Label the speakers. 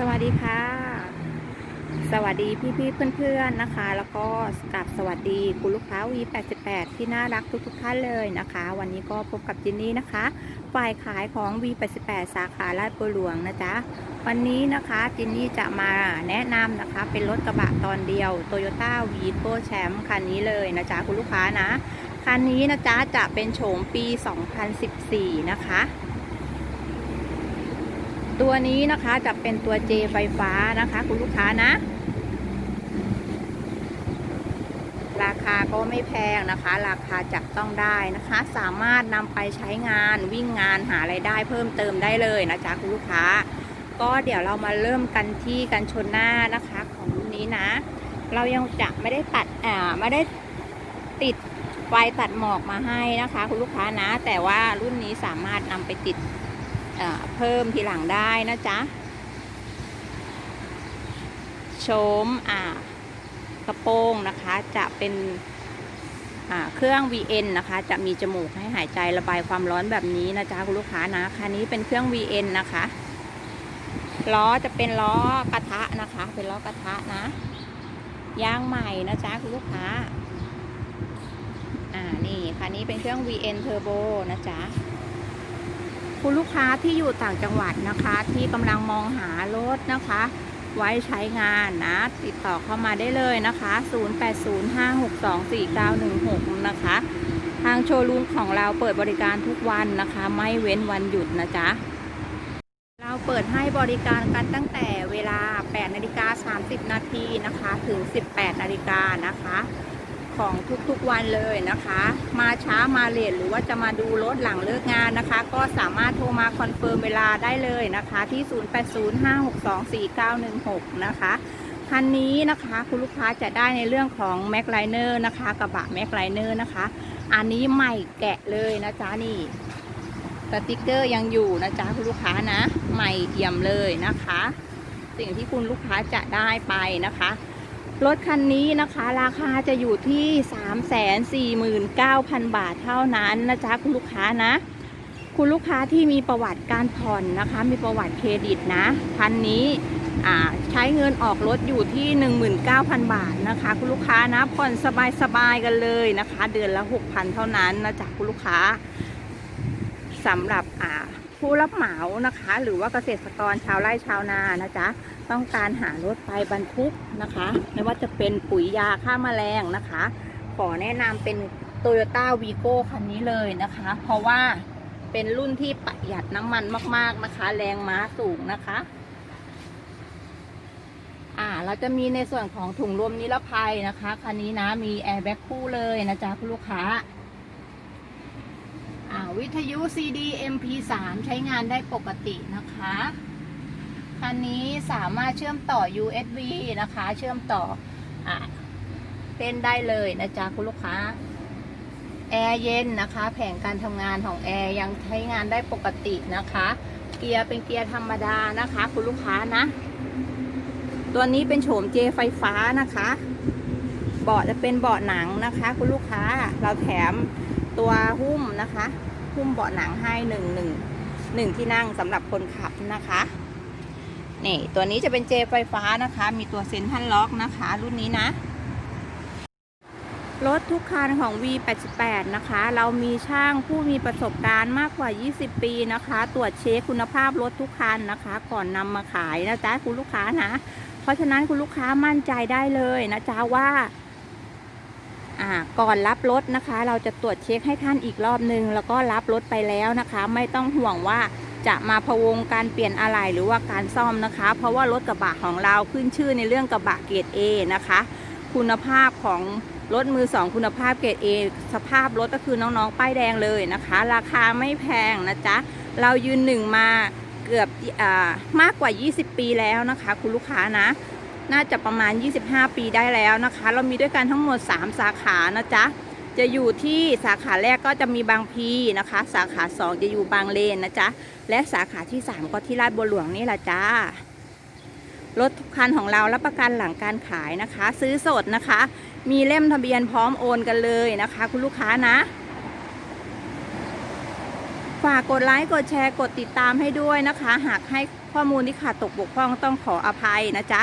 Speaker 1: สวัสดีค่ะ สวัสดีพี่ๆเพื่อนๆนะคะ แล้วก็กลับสวัสดีคุณลูกค้า V88 ที่น่ารักทุกๆท่านเลยนะคะ วันนี้ก็พบกับจินนี่นะคะ ฝ่ายขายของ V88 สาขาลาดบัวหลวงนะจ๊ะ วันนี้นะคะจินนี่จะมาแนะนำนะคะ เป็นรถกระบะตอนเดียว Toyota v i g o Champ คันนี้เลยนะจ๊ะคุณลูกค้านะ คันนี้นะจ๊ะจะเป็นโฉมปี 2014 นะคะ ตัวนี้นะคะจะเป็นตัว J ไฟฟ้านะคะ คุณลูกค้านะ ราคาก็ไม่แพงนะคะ ราคาจับต้องได้นะคะ สามารถนำไปใช้งานวิ่งงานหาไรายได้เพิ่มเติมได้เลยนะจ๊ะคุณลูกค้า ก็เดี๋ยวเรามาเริ่มกันที่กันชนหน้านะคะของรุ่นนี้นะ เรายังจะไม่ได้ตัดอ่าไม่ได้ติดไฟตัดหมอกมาให้นะคะ คุณลูกค้านะ แต่ว่ารุ่นนี้สามารถนำไปติด เพิ่มทีหลังได้นะจ๊ะโชมอ่ากระโปรงนะคะจะเป็นเครื่อง VN นะคะ จะมีจมูกให้หายใจระบายความร้อนแบบนี้นะจ๊ะคุณลูกค้านะคันนี้เป็นเครื่อง VN นะคะล้อจะเป็นล้อกระทะนะคะ เป็นล้อกระทะนะยางใหม่นะจ๊ะคุณลูกค้า อ่านี่คันนี้เป็นเครื่อง VN Turbo นะจ๊ะ คุณลูกค้าที่อยู่ต่างจังหวัดนะคะ ที่กำลังมองหารถนะคะ ไว้ใช้งานนะ ติดต่อเข้ามาได้เลยนะคะ 0805624916 นะคะ ทางโชว์รูมของเราเปิดบริการทุกวันนะคะ ไม่เว้นวันหยุดนะจ๊ะเราเปิดให้บริการกันตั้งแต่เวลา 8 นาฬิกา 30 นาทีนะคะ ถึง 18 นาฬิกานะคะ ของทุกๆวันเลยนะคะ มาช้ามาเลทหรือว่าจะมาดูรถหลังเลิกงานนะคะ ก็สามารถโทรมาคอนเฟิร์มเวลาได้เลยนะคะ ที่ 0805624916 นะคะคันนี้นะคะคุณลูกค้าจะได้ในเรื่องของ m a c l i n e r นะคะกระบะ m a c l i n e r นะคะ อันนี้ใหม่แกะเลยนะจ๊ะนี่สติกเกอร์ยังอยู่นะจ๊ะคุณลูกค้านะ ใหม่เอี่ยมเลยนะคะ สิ่งที่คุณลูกค้าจะได้ไปนะคะ รถคันนี้นะคะราคาจะอยู่ที่ 349,000 บาทเท่านั้นนะจ๊ะคุณลูกค้านะ คุณลูกค้าที่มีประวัติการผ่อนนะคะ มีประวัติเครดิตนะ คันนี้อ่าใช้เงินออกรถอยู่ที่ 19,000 บาทนะคะ คุณลูกค้านะผ่อนสบายๆกันเลยนะคะ เดือนละ 6,000 เท่านั้นนะจ๊ะคุณลูกค้าสำหรับอ่า ผู้รับเหมานะคะ หรือว่าเกษตรกรชาวไร่ชาวนานะจ๊ะต้องการหารถไปบรรทุกนะคะ ไม่ว่าจะเป็นปุ๋ยยาฆ่ามแมลงนะคะ ขอแนะนำเป็น Toyota v i g o คันนี้เลยนะคะ เพราะว่าเป็นรุ่นที่ประหยัดน้ำมันมาก ๆนะคะ แรงม้าสูงนะคะอ่าเราจะมีในส่วนของถุงลมนิรภัยนะคะ คันนี้นะมีแอร์แบ็กคู่เลยนะจ๊ะคุณลูกค้า วิทยุ CD MP3 ใช้งานได้ปกตินะคะคันนี้สามารถเชื่อมต่อ USB นะคะ เชื่อมต่ออเล่นได้เลยนะจ๊ะคุณลูกค้า แอร์เย็นนะคะ แผงการทำงานของแอร์ยังใช้งานได้ปกตินะคะ เกียร์เป็นเกียร์ธรรมดานะคะ คุณลูกค้านะ ตัวนี้เป็นโฉมเจไฟฟ้านะคะเบาะจะเป็นเบาะหนังนะคะ คุณลูกค้าเราแถมตัวหุ้มนะคะ หุ้มเบาะหนังให้หนึ่งหนึ่งหนึ่งที่นั่งสำหรับคนขับนะคะนี่ตัวนี้จะเป็นเจไฟฟ้านะคะ มีตัวเซ็นทรัลล็อกนะคะ รุ่นนี้นะรถทุกคันของ V88 นะคะ เรามีช่างผู้มีประสบการณ์มากกว่า 20 ปีนะคะ ตรวจเช็คคุณภาพรถทุกคันนะคะ ก่อนนำมาขายนะจ๊ะคุณลูกค้านะ เพราะฉะนั้นคุณลูกค้ามั่นใจได้เลยนะจ๊ะว่าอ่า ก่อนรับรถนะคะ เราจะตรวจเช็คให้ท่านอีกรอบนึง แล้วก็รับรถไปแล้วนะคะ ไม่ต้องห่วงว่าจะมาพะวงการเปลี่ยนอะไหล่หรือว่าการซ่อมนะคะ เพราะว่ารถกระบะของเราขึ้นชื่อในเรื่องกระบะเกรด A นะคะ คุณภาพของรถมือสองคุณภาพเกรด A สภาพรถก็คือน้องๆ ป้ายแดงเลยนะคะ ราคาไม่แพงนะจ๊ะ เรายืนหนึ่งมาเกือบอมากกว่า 20 ปีแล้วนะคะ คุณลูกค้านะ น่าจะประมาณ 25 ปีได้แล้วนะคะ เรามีด้วยกันทั้งหมด 3 สาขานะจ๊ะจะอยู่ที่สาขาแรกก็จะมีบางพีนะคะ สาขา 2 จะอยู่บางเลนนะจ๊ะและสาขาที่ 3 ก็ที่ลาดบัวหลวงนี่แหละจ้ารถทุกคันของเรารับประกันหลังการขายนะคะ ซื้อสดนะคะ มีเล่มทะเบียนพร้อมโอนกันเลยนะคะ คุณลูกค้านะ ฝากกดไลค์กดแชร์กดติดตามให้ด้วยนะคะ หากให้ข้อมูลที่ขาดตกบกพร่องต้องขออภัยนะจ๊ะ